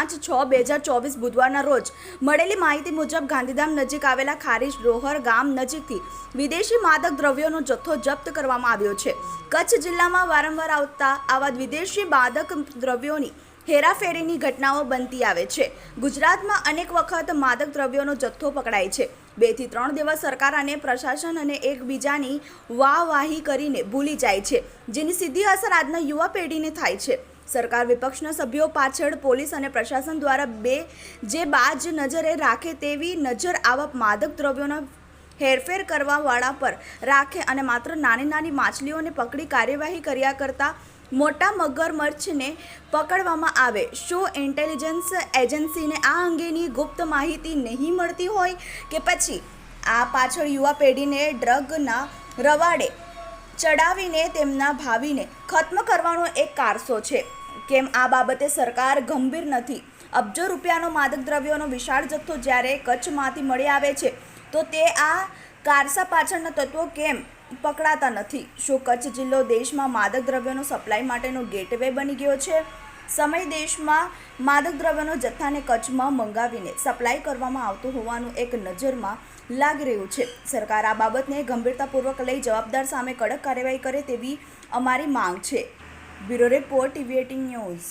પાંચ છ બે હજાર ચોવીસ બુધવારના રોજ મળેલી માહિતી મુજબ ગાંધીધામ નજીક આવેલા ખારીજ રોહર ગામ નજીકથી વિદેશી માદક દ્રવ્યોનો જથ્થો જપ્ત કરવામાં આવ્યો છે. કચ્છ જિલ્લામાં વારંવાર આવતા આવા વિદેશી માદક દ્રવ્યોની હેરાફેરીની ઘટનાઓ બનતી આવે છે. ગુજરાતમાં અનેક વખત માદક દ્રવ્યોનો જથ્થો પકડાય છે. બેથી ત્રણ દિવસ સરકાર અને પ્રશાસન અને એકબીજાની વાહવાહી કરીને ભૂલી જાય છે, જેની સીધી અસર આજના યુવા પેઢીને થાય છે. સરકાર વિપક્ષના સભ્યો પાછળ પોલીસ અને પ્રશાસન દ્વારા બે જે બાજ નજરે રાખે તેવી નજર આવક માદક દ્રવ્યોના હેરફેર કરવાવાળા પર રાખે અને માત્ર નાની નાની માછલીઓને પકડી કાર્યવાહી કર્યા કરતાં મોટા મગરમચ્છને પકડવામાં આવે. શું ઇન્ટેલિજન્સ એજન્સીને આ અંગેની ગુપ્ત માહિતી નહીં મળતી હોય કે પછી આ પાછળ યુવા પેઢીને ડ્રગના રવાડે ચડાવીને તેમના ભાવિને ખત્મ કરવાનો એક કારસો છે? કેમ આ બાબતે સરકાર ગંભીર નથી? અબજો રૂપિયાનો માદક દ્રવ્યોનો વિશાળ જથ્થો જ્યારે કચ્છમાંથી મળી આવે છે, તો તે આ કારસા પાછળના તત્વો કેમ પકડાતા નથી? શું કચ્છ જિલ્લો દેશમાં માદક દ્રવ્યોનો સપ્લાય માટેનો ગેટવે બની ગયો છે? સમય દેશમાં માદક દ્રવ્યોનો જથ્થાને કચ્છમાં મંગાવીને સપ્લાય કરવામાં આવતો હોવાનું એક નજરમાં લાગી રહ્યું છે. સરકાર આ બાબતને ગંભીરતાપૂર્વક લઈ જવાબદાર સામે કડક કાર્યવાહી કરે તેવી અમારી માંગ છે. Bureau report TV eighteen news